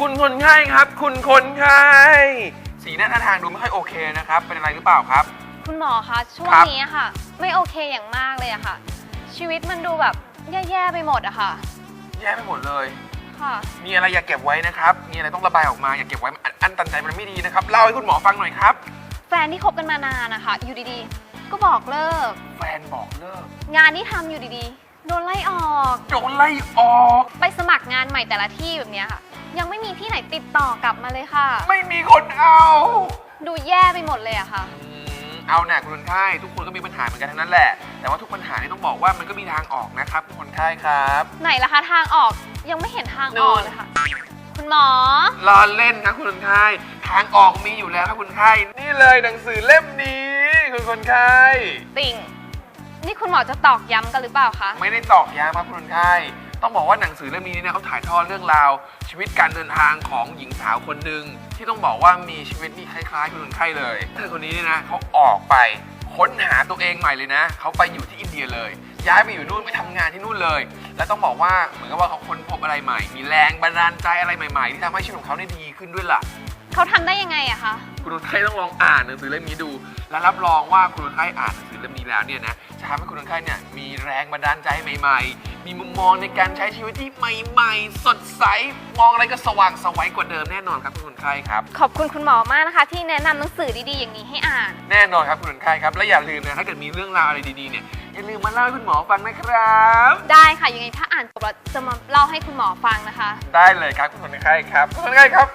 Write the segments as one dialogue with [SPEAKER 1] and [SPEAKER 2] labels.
[SPEAKER 1] คุณคนไข้ครับ คุณคนไข้สีหน้าท่าทางดูไม่ค่อยโอเคนะครับ เป็นอะไรหรือเปล่าครับ
[SPEAKER 2] คุณหมอคะช่วง
[SPEAKER 1] ครับ
[SPEAKER 2] นี้อะค่ะ ไม่โอเคอย่างมากเลยอะค่ะ ชีวิตมันดูแบบแย่ๆไปหมดอะค่ะ
[SPEAKER 1] แย่ไปหมดเลย
[SPEAKER 2] ค่ะ
[SPEAKER 1] มีอะไรอย่าเก็บไว้นะครับ มีอะไรต้องระบายออกมาอย่าเก็บไว้มันอัดอั้นตันใจมันไม่ดีนะครับ เล่าให้คุณหมอฟังหน่อยครับ
[SPEAKER 2] แฟนที่คบกันมานานนะคะอยู่ดีๆ ก็บอกเลิก
[SPEAKER 1] แฟนบอกเลิก
[SPEAKER 2] งานที่ทำอยู่ดีๆ โดนไล่ออก
[SPEAKER 1] โดนไล่ออก
[SPEAKER 2] ไปสมัครงานใหม่แต่ละที่แบบเนี้ยค่ะ ยังไม่มีที่ไหนติดต่อกลับมาเลยค่ะ
[SPEAKER 1] ไม่มีคนเอา
[SPEAKER 2] ดูแย่ไปหมดเลยอะค่ะ
[SPEAKER 1] อืมเอาหน่ะคุณคนไข้ทุกคนก็มีปัญหาเหมือนกันทั้งนั้นแหละ แต่ว่าทุกปัญหานี่ต้องบอกว่ามันก็มีทางออกนะครับคุณคนไข้ครับ
[SPEAKER 2] ไหนล่ะคะทางออกยังไม่เห็นทางออกเลยค่ะ คุณหมอ
[SPEAKER 1] รอเล่นนะคุณคนไข้ทางออกมีอยู่แล้วครับคุณคนไข้นี่เลยหนังสือเล่มนี้คุณคนไข้
[SPEAKER 2] ติ่ง นี่คุณหมอจะตอกย้ำกันหรือเปล่าคะ
[SPEAKER 1] ไม่ได้ตอกย้ำครับคุณคนไข้ ต้องบอกว่าหนังสือเล่มนี้เนี่ยเขาถ่ายทอดเรื่องราว ชีวิตการเดินทางของหญิงสาวคนหนึ่งที่ต้องบอกว่ามีชีวิตนี่คล้ายๆคุณคนไข้เลยเธอคนนี้เนี่ยนะเขาออกไปค้นหาตัวเองใหม่เลยนะเขาไปอยู่ที่อินเดียเลย ย้ายไปอยู่นู่นไปทำงานที่นู่นเลย และต้องบอกว่าเหมือนกับว่าเขาค้นพบอะไรใหม่ มีแรงบันดาลใจอะไรใหม่ ๆ ที่ทำให้ชีวิตของเขาเนี่ยดีขึ้นด้วยล่ะ
[SPEAKER 2] เขาทำได้ยังไงอะคะ
[SPEAKER 1] คุณคนไข้ต้องลองอ่านหนังสือเล่มนี้ดู และรับรองว่าคุณคนไข้อ่านหนังสือเล่มนี้แล้วเนี่ยนะจะทำให้คุณคนไข้เนี่ยมีแรงบันดาลใจใหม่ ๆ มีมุมมองในการใช้ชีวิตที่ใหม่ ๆ สดใส มองอะไรก็สว่างไสวัยกว่าเดิมแน่นอนครับคุณคนไข้ครับ
[SPEAKER 2] ขอบคุณคุณหมอมากนะคะ ที่แนะนำหนังสือดีๆอย่างนี้ให้อ่าน
[SPEAKER 1] แน่นอนครับคุณคนไข้ครับ และอย่าลืมนะถ้าเกิดมีเรื่องราวอะไรดีๆเนี่ยอย่าลืมมาเล่าให้คุณหมอฟังนะครับ
[SPEAKER 2] ได้ค่ะยังไงถ้าอ่านจบแล้วจะมาเล่าให้คุณหมอฟังนะคะ
[SPEAKER 1] ได้เลยครับคุณคนไข้ครับคุณคนไข้ครับ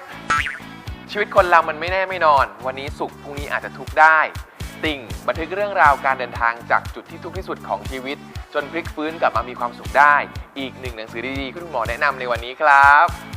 [SPEAKER 1] ชีวิตคนเรามันไม่แน่ไม่นอน วันนี้สุขพรุ่งนี้อาจจะทุกข์ได้ ติ่งบันทึกเรื่องราวการเดินทางจากจุดที่ทุกข์ที่สุดของชีวิต จนพลิกฟื้นกลับมามีความสุขได้ อีกหนึ่งหนังสือดีๆที่คุณหมอแนะนำในวันนี้ครับ